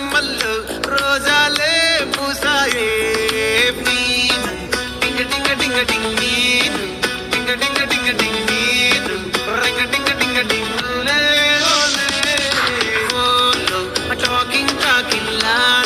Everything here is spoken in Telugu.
కమ్మల్లో రోజాలే పూసాయే. టింగ టింగ టింగ టింగ్ మీను టింగ టింగ టింగ టింగ్ మీను రింగ టింగ టింగ టింగ్ టాకింగ్ టాకింగ్ లా.